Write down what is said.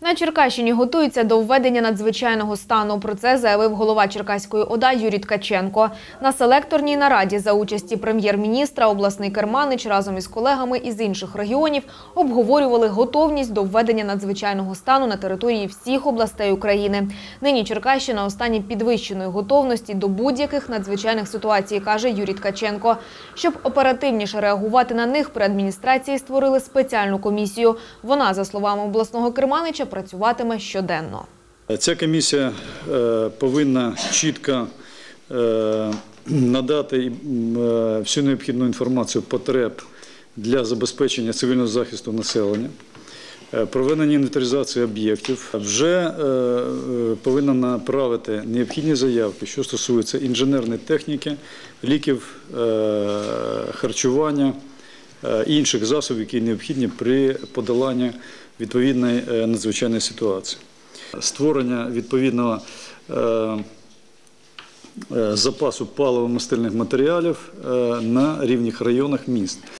На Черкащині готуються до введення надзвичайного стану. Про це заявив голова Черкаської ОДА Юрій Ткаченко. На селекторній нараді за участі прем'єр-міністра обласний керманич разом із колегами із інших регіонів обговорювали готовність до введення надзвичайного стану на території всіх областей України. Нині Черкащина у підвищеної готовності до будь-яких надзвичайних ситуацій, каже Юрій Ткаченко. Щоб оперативніше реагувати на них, при адміністрації створили спеціальну комісію. Вона, за словами обласного керманича, працюватиме щоденно. Ця комісія е, повинна чітко е, надати е, всю необхідну інформацію потреб для забезпечення цивільного захисту населення, проведення інвентаризації об'єктів, вже повинна направити необхідні заявки, що стосуються інженерної техніки, ліків, харчування інших засобів, які необхідні при подоланні відповідної е, надзвичайної ситуації. Створення відповідного е, е, запасу паливо-мастильних матеріалів е, на рівних районах міст.